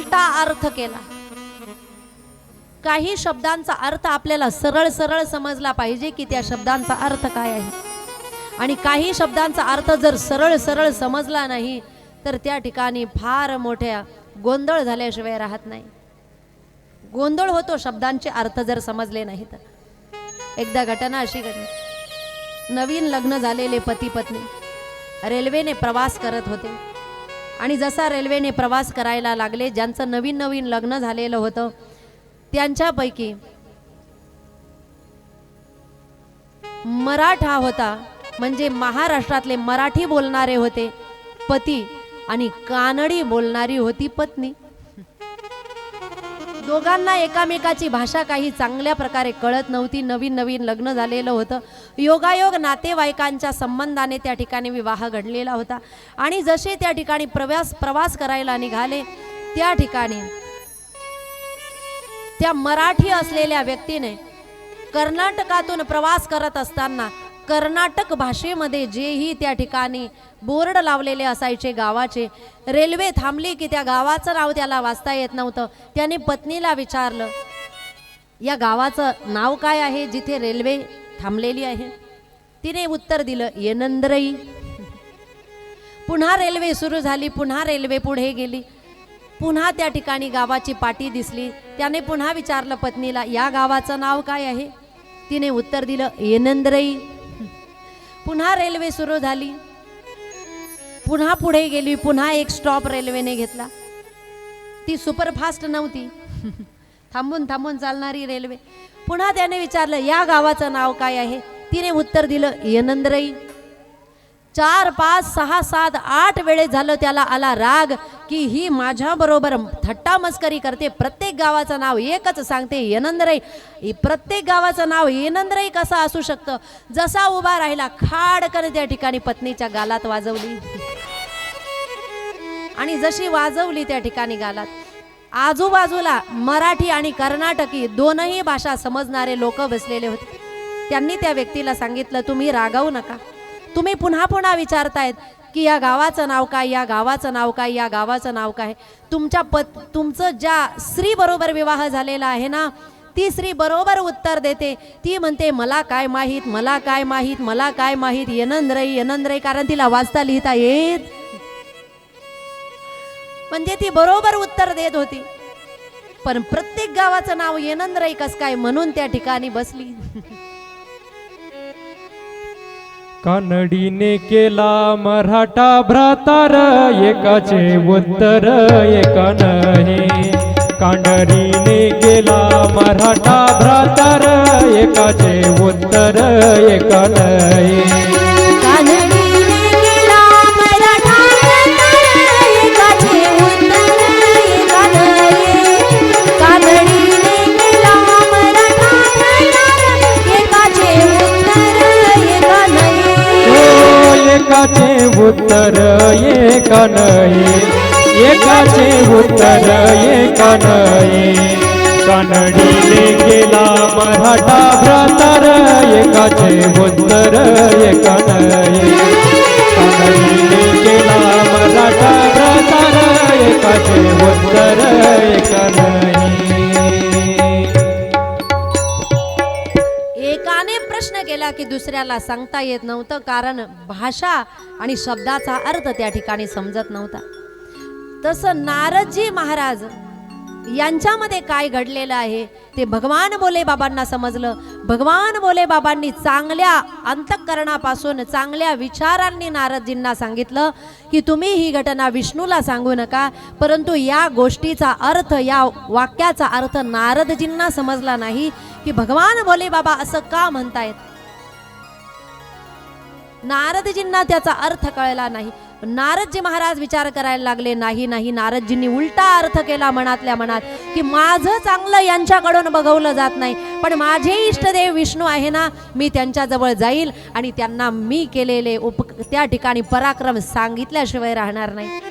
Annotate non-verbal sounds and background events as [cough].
उलटा अर्थ केला. काही शब्दांचा अर्थ आपल्याला सरळ सरळ समजला पाहिजे की त्या शब्दांचा अर्थ काय आहे. आणि काही शब्दांचा अर्थ जर सरळ सरळ समजला नाही तर त्या ठिकाणी फार मोठ्या गोंधळ झाल्याशिवाय राहत नाही. गोंधळ होतो शब्दांचे अर्थ जर समजले नाही तर. एकदा घटना अशी घडली. नवीन लग्न झालेले पती पत्नी रेल्वेने प्रवास करत होते. आणि जसा रेल्वेने प्रवास करायला लागले ज्यांचं नवीन नवीन लग्न झालेलं होतं त्यांच्यापैकी मराठा होता. म्हणजे महाराष्ट्रातले मराठी बोलणारे होते पती आणि कानडी बोलणारी होती पत्नी. दोघांना एकामेकाची भाषा काही चांगल्या प्रकारे कळत नव्हती. नवीन नवीन लग्न झालेलं होतं. योगायोग नातेवाईकांच्या संबंधाने त्या ठिकाणी विवाह घडलेला होता. आणि जसे त्या ठिकाणी प्रवास प्रवास करायला निघाले त्या ठिकाणी त्या मराठी असलेल्या व्यक्तीने कर्नाटकातून प्रवास करत असताना कर्नाटक भाषेमध्ये जेही त्या ठिकाणी बोर्ड लावलेले असायचे गावाचे. रेल्वे थांबली की त्या गावाचं नाव त्याला वाचता येत नव्हतं. त्याने पत्नीला विचारलं या गावाचं नाव काय आहे जिथे रेल्वे थांबलेली आहे? तिने उत्तर दिलं येनंद्रई पुन्हा रेल्वे सुरू झाली पुन्हा रेल्वे पुढे गेली. पुन्हा त्या ठिकाणी गावाची पाटी दिसली. त्याने पुन्हा विचारलं पत्नीला या गावाचं नाव काय आहे? तिने उत्तर दिलं येनंद्रई पुन्हा रेल्वे सुरू झाली. पुन्हा पुढे गेली पुन्हा एक स्टॉप रेल्वेने घेतला. ती सुपरफास्ट नव्हती. [laughs] थांबून थांबून चालणारी रेल्वे. पुन्हा त्याने विचारलं या गावाचं नाव काय आहे? तिने उत्तर दिलं येनंद्रई. चार पाच सहा सात आठ वेळेस झालं त्याला आला राग. की ही माझ्या बरोबर थट्टा मस्करी करते. प्रत्येक गावाचं नाव एकच सांगते येनंदराई प्रत्येक गावाचं नाव येनंदराई कसं असू शकतं? जसा उभा राहिला खाडकन त्या ठिकाणी पत्नीच्या गालात वाजवली. आणि जशी वाजवली त्या ठिकाणी गालात. आजूबाजूला मराठी आणि कर्नाटकी दोनही भाषा समजणारे लोक बसलेले होते. त्यांनी त्या व्यक्तीला सांगितलं तुम्ही रागावू नका. तुम्ही पुन्हा पुन्हा विचारतायत की या गावाचं नाव काय या गावाचं नाव काय या गावाचं नाव काय? तुमच्या पत तुमचं ज्या स्त्री बरोबर विवाह झालेला आहे ना ती स्त्री बरोबर उत्तर देते. ती म्हणते मला काय माहीत मला काय माहीत मला काय माहीत येनंद्रई येनंद्रई कारण तिला वाचता लिहिता येत. म्हणजे ती बरोबर उत्तर देत होती. पण प्रत्येक गावाचं नाव येनंद्रई कस काय म्हणून त्या ठिकाणी बसली? [laughs] कानडीने केला मराठा भ्रातार एकाचे उत्तर एका नाही. कांडरीने केला मराठा भ्रातार एकाचे उत्तर एका नाही. एकाचे उत्तर एक नाही. एकाचे उत्तर एक नाही. कानडीने गेला मराठा भ्रातर एकाचे उत्तर एक नाही. कानडीने गेला मराठा भ्रातर एकाचे उत्तर एक नाही. प्रश्न केला की दुसऱ्याला सांगता येत नव्हतं कारण भाषा आणि शब्दाचा अर्थ त्या ठिकाणी समजत नव्हता. तसं नारदजी महाराज यांच्यामध्ये काय घडलेलं आहे ते भगवान बोले बाबांना समजलं. भगवान बोले बाबांनी चांगल्या अंतःकरणापासून चांगल्या विचारांनी नारदजींना सांगितलं की तुम्ही ही घटना विष्णूला सांगू नका परंतु या गोष्टीचा अर्थ या वाक्याचा अर्थ नारदजींना समजला नाही की भगवान बोले बाबा असं का म्हणतायत? नारदजींना त्याचा अर्थ कळला नाही. नारदजी महाराज विचार करायला लागले नाही नाही नारदजींनी उलटा अर्थ केला मनातल्या मनात की माझं चांगलं यांच्याकडून बघवलं जात नाही. पण माझे इष्टदेव विष्णू आहे ना मी त्यांच्याजवळ जाईल आणि त्यांना मी केलेले उप त्या ठिकाणी पराक्रम सांगितल्याशिवाय राहणार नाही.